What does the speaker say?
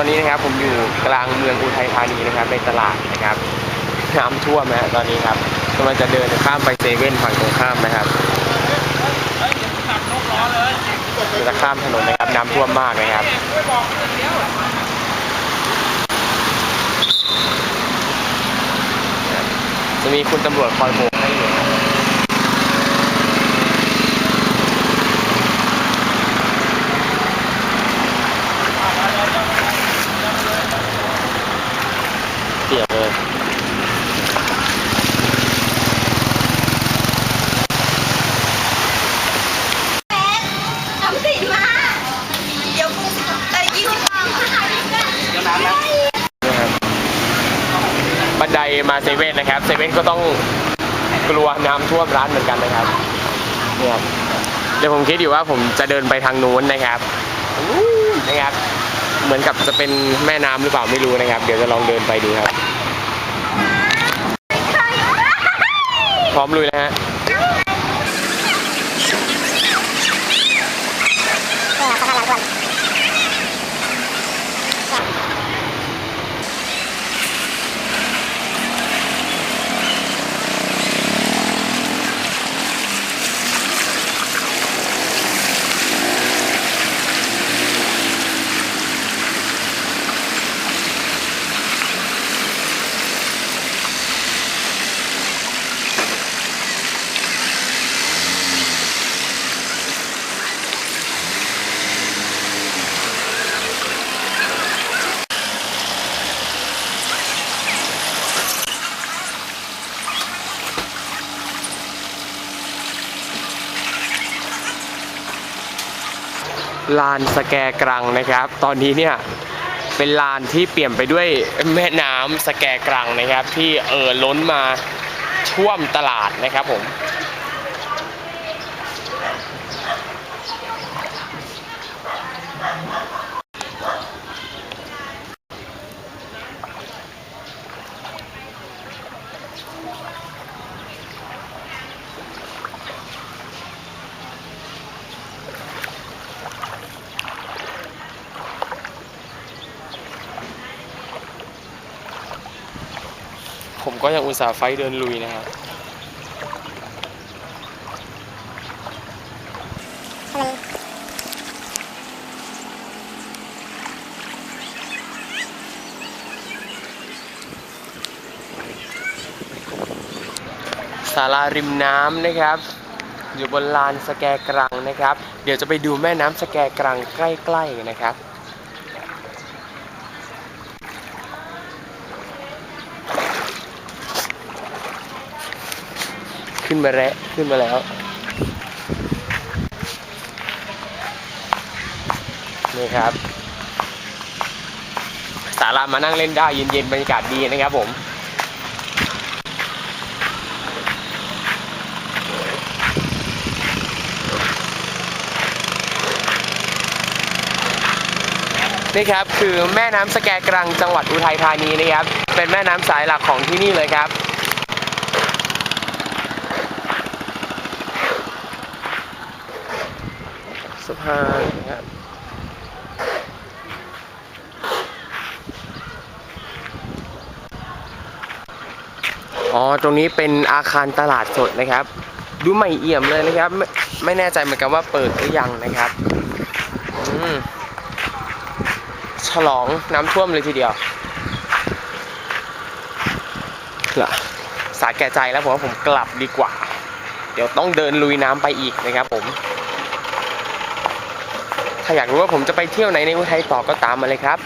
ตอนนี้นะครับผมอยู่กลางเมืองอุทัยธานีนะครับในตลาดนะครับน้ำท่วมนะฮะตอนนี้ครับกำลังจะเดินข้ามไปเซเว่นฝั่งตรงข้ามนะครับจะข้ามถนนนะครับน้ำท่วมมากนะครับจะมีคุณตำรวจคอยโบกให้อยู่ครับเปียกเลย ทำสิมา เดี๋ยวกูได้ยี่สิบบาทเดี๋ยวน้ำนะ นะครับบันได มาเซเว่นนะครับเซเว่นก็ต้องกลัวน้ำท่วมร้านเหมือนกันนะครับเนี่ยครับเดี๋ยวผมคิดอยู่ว่าผมจะเดินไปทางนู้นนะครับนู้นนะครับ เหมือนกับจะเป็นแม่น้ำหรือเปล่าไม่รู้นะครับ เดี๋ยวจะลองเดินไปดูครับ พร้อมลุยแล้วฮะ ลานสแกกรังนะครับ ตอนนี้เนี่ยเป็นลานที่เปลี่ยนไปด้วยแม่น้ำสแกกรังนะครับ ที่เอ่อล้นมาท่วมตลาดนะครับผม ผมก็ยังอุตส่าห์ไฟเดินลุยนะครับศาลาริมน้ำนะครับ อยู่บนลานสแกกรังนะครับ เดี๋ยวจะไปดูแม่น้ำสแกกรังใกล้ๆนะครับ ขึ้นมาแล้วขึ้นมาแล้วนี่ครับสารามานั่งเล่นได้เย็นๆบรรยากาศดีนะครับผมนี่ครับคือแม่น้ำสแกกรังจังหวัดอุทัยธานีนะครับ เป็นแม่น้ำสายหลักของที่นี่เลยครับ สะพานนะครับอ๋อ ตรงนี้เป็นอาคารตลาดสดนะครับ ดูใหม่เอี่ยมเลยนะครับ ไม่ไม่แน่ใจเหมือนกันว่าเปิดหรือยังนะครับอืมฉลองน้ำท่วมเลยทีเดียวเหรอสาแก่ใจแล้วผมว่าผมกลับดีกว่า เดี๋ยวต้องเดินลุยน้ำไปอีกนะครับผม ถ้าอยากรู้ว่าผมจะไปเที่ยวไหนในอุทัยต่อก็ตามมาเลยครับ